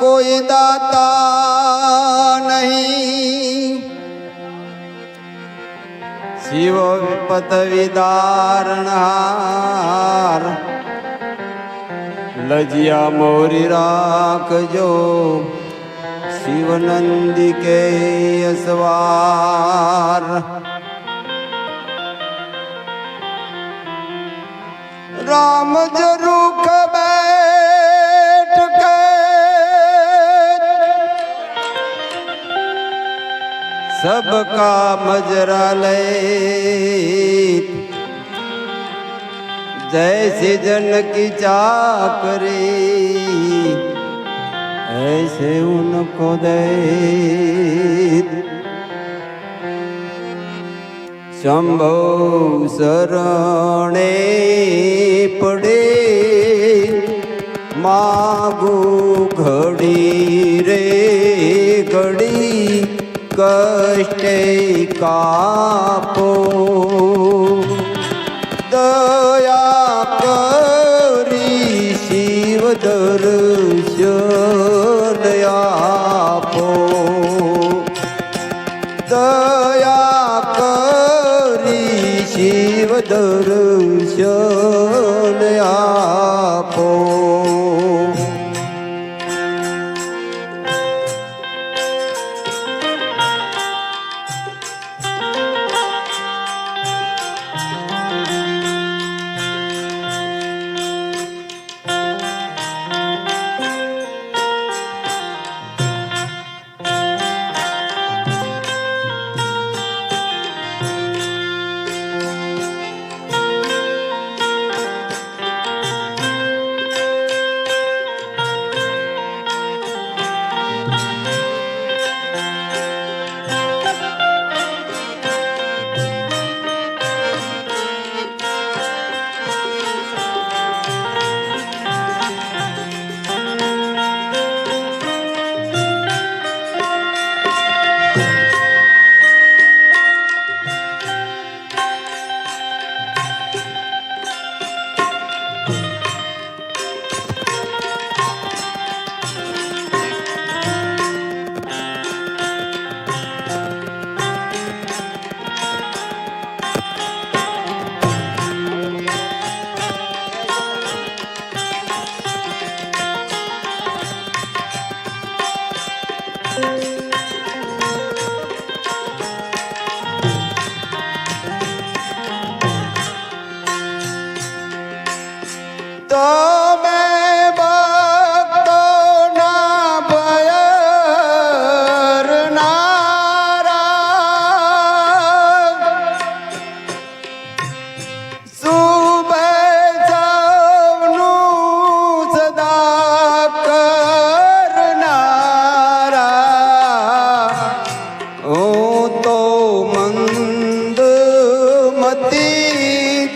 કોઈ દાતા નહીં. શિવ વિપત વિદારણહાર લજિયા મોરી રાખજો. શિવ નંદિકે અસવાર રામ જરૂખ બેઠ सबका मजरा ले जैसे जन की चाकरी ऐसे उनको दे शंभो शरणे पड़े मागू घड़ी रे घड़ी કષ્ટે કાપો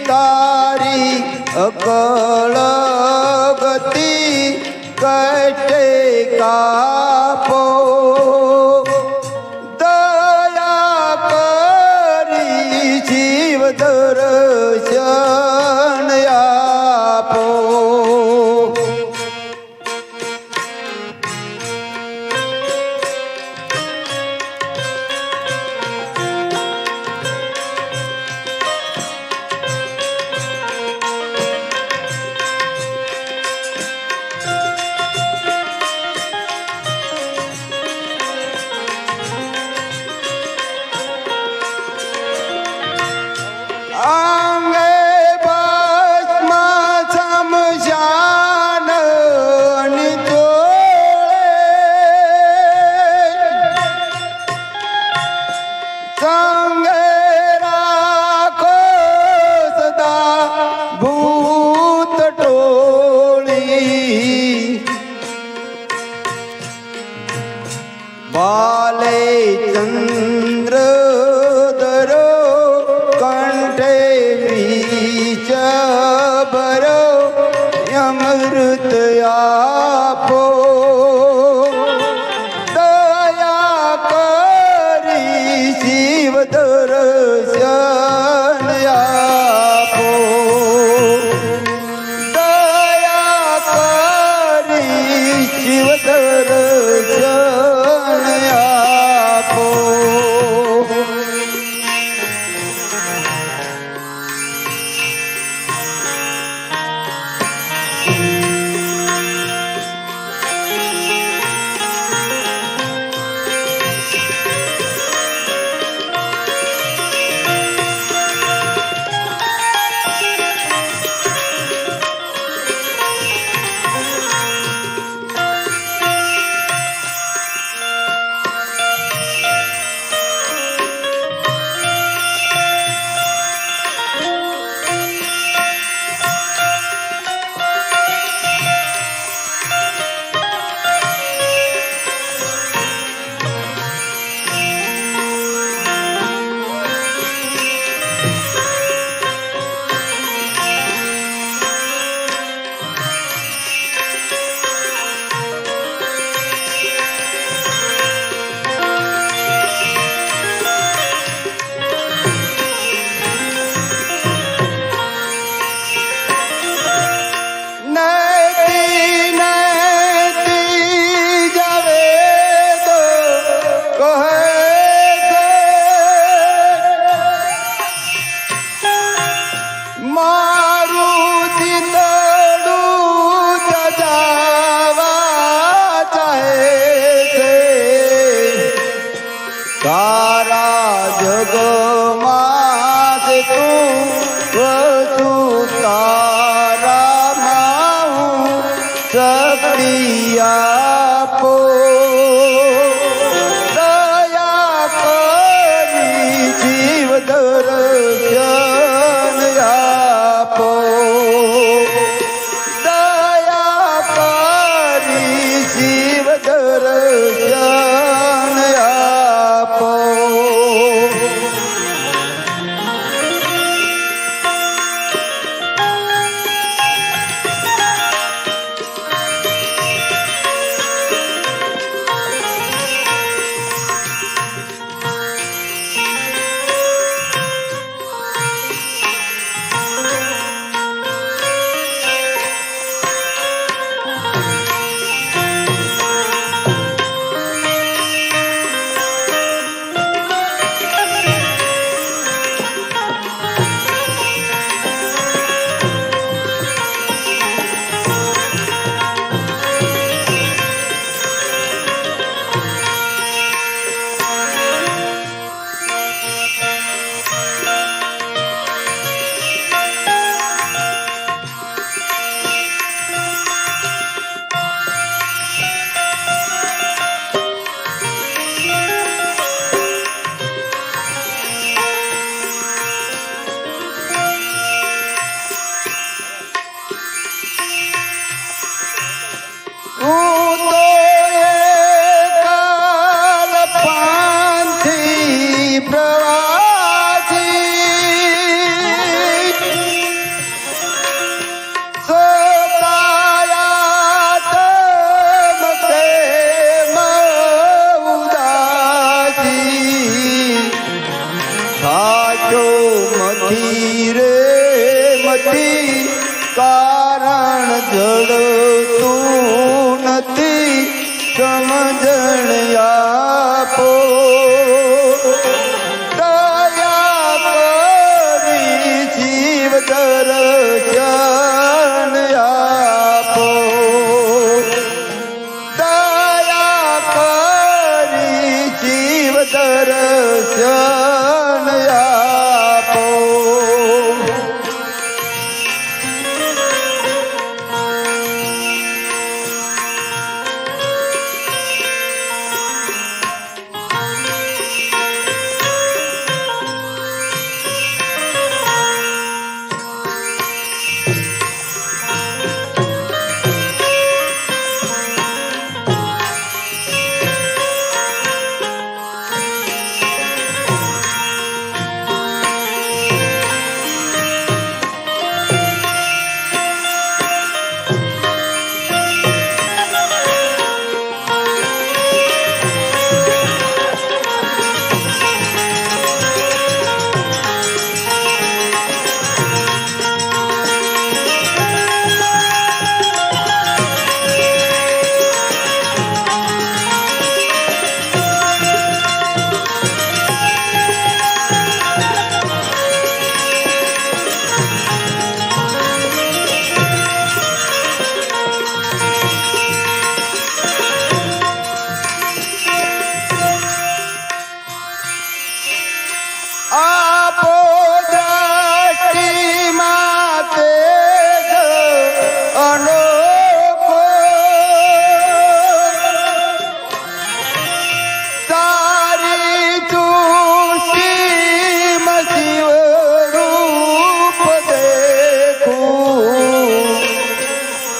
તારી અકળ ગતિ કટે કાપો બાલે ચંદ્ર જડતું નથી સમજણ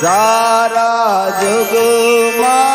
સારા જગમાં